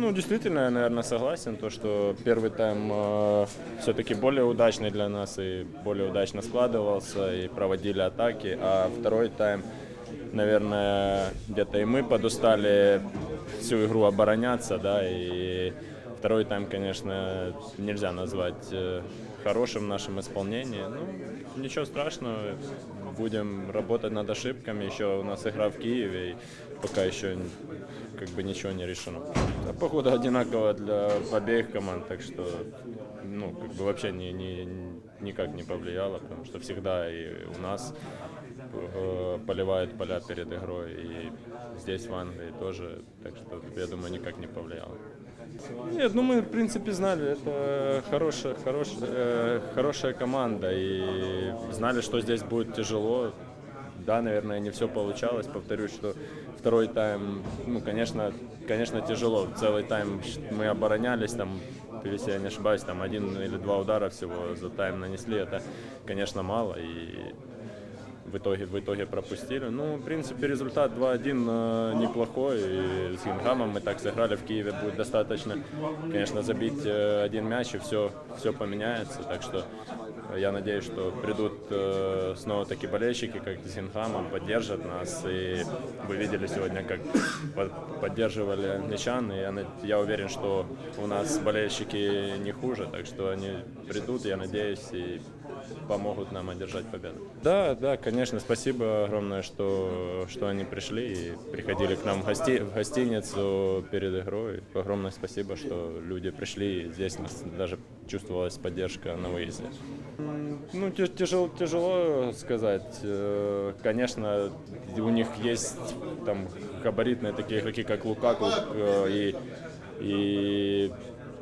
Ну, действительно, я, наверное, согласен, то, что первый тайм все-таки более удачный для нас и более удачно складывался, и проводили атаки, а второй тайм, наверное, где-то и мы подустали всю игру обороняться, да, и второй тайм, конечно, нельзя назвать э, хорошим в нашем исполнении. Ну, ничего страшного, будем работать над ошибками, еще у нас игра в Киеве, и пока еще как бы ничего не решено. А погода одинаковая для обеих команд, так что ну, как бы вообще ни, ни, никак не повлияло, потому что всегда и у нас э, поливают поля перед игрой, и здесь в Англии тоже, так что я думаю, никак не повлияло. Нет, ну мы в принципе знали, это хорошая, хорошая, э, хорошая команда, и знали, что здесь будет тяжело. Да, наверное, не все получалось. Повторюсь, что второй тайм, ну, конечно, конечно, тяжело. Целый тайм мы оборонялись, там, если я не ошибаюсь, там один или два удара всего за тайм нанесли. Это, конечно, мало. И в итоге, в итоге пропустили. Ну, в принципе, результат 2-1 э, неплохой. И с Гингамом мы так сыграли в Киеве. Будет достаточно, конечно, забить э, один мяч, и все, все поменяется. Так что я надеюсь, что придут э, снова такие болельщики, как с Гингамом, поддержат нас. И вы видели сегодня, как под- поддерживали мячан. И я, я уверен, что у нас болельщики не хуже. Так что они придут, я надеюсь, и помогут нам одержать победу. Да, да, конечно, спасибо огромное, что, что они пришли и приходили к нам в, гости, в гостиницу перед игрой. Огромное спасибо, что люди пришли, здесь нас даже чувствовалась поддержка на выезде. Ну, тяжело, тяжело сказать. Э, Конечно, у них есть там габаритные такие игроки, как Лукаку, э, и, и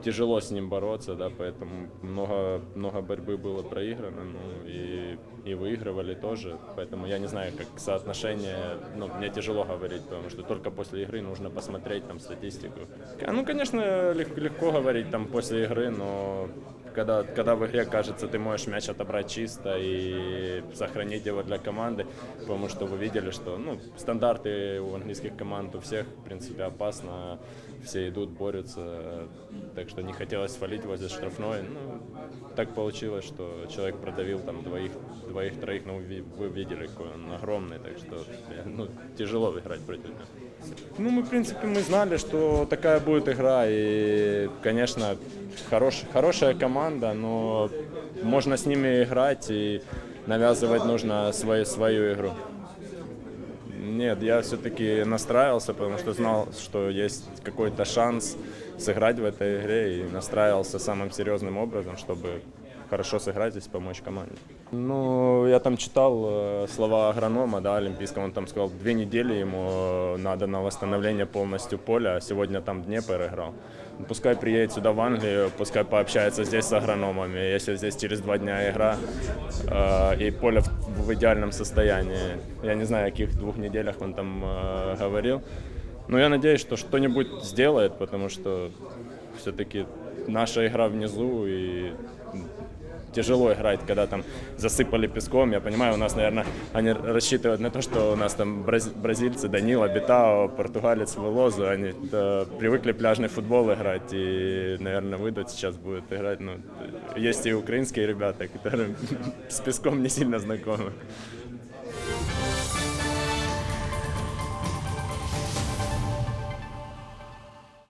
тяжело с ним бороться, да, поэтому много, много борьбы было проиграно, ну, и, и выигрывали тоже, поэтому я не знаю, как соотношение, ну, мне тяжело говорить, потому что только после игры нужно посмотреть там статистику. Ну, конечно, лег- легко говорить там после игры, но когда, когда в игре, кажется, ты можешь мяч отобрать чисто и сохранить его для команды, потому что вы видели, что ну, стандарты у английских команд у всех, в принципе, опасно, все идут, борются, так что не хотелось фалить возле штрафной. Ну, так получилось, что человек продавил там двоих, двоих троих, ну, вы видели, какой он огромный, так что ну, тяжело играть против него. Ну, мы, в принципе, мы знали, что такая будет игра, и, конечно, хорош, хорошая команда, но можно с ними играть, и навязывать нужно свою, свою игру. Нет, я все-таки настраивался, потому что знал, что есть какой-то шанс сыграть в этой игре, и настраивался самым серьезным образом, чтобы хорошо сыграть и помочь команде. Ну, я там читал э, слова агронома, да, олимпийского, он там сказал, две недели ему э, надо на восстановление полностью поля, а сегодня там Днепр играл. Ну, Пускай приедет сюда в Англию, пускай пообщается здесь с агрономами, если здесь через два дня игра э, и поле в, в идеальном состоянии. Я не знаю, о каких двух неделях он там э, говорил, но я надеюсь, что что-нибудь сделает, потому что все-таки наша игра внизу и тяжело играть, когда там засыпали песком. Я понимаю, у нас, наверное, они рассчитывают на то, что у нас там браз- бразильцы, Данила, Битао, португалец Велозу, они э, привыкли пляжный футбол играть и, наверное, выйдут сейчас будут играть. Ну, есть и украинские ребята, которые с песком не сильно знакомы.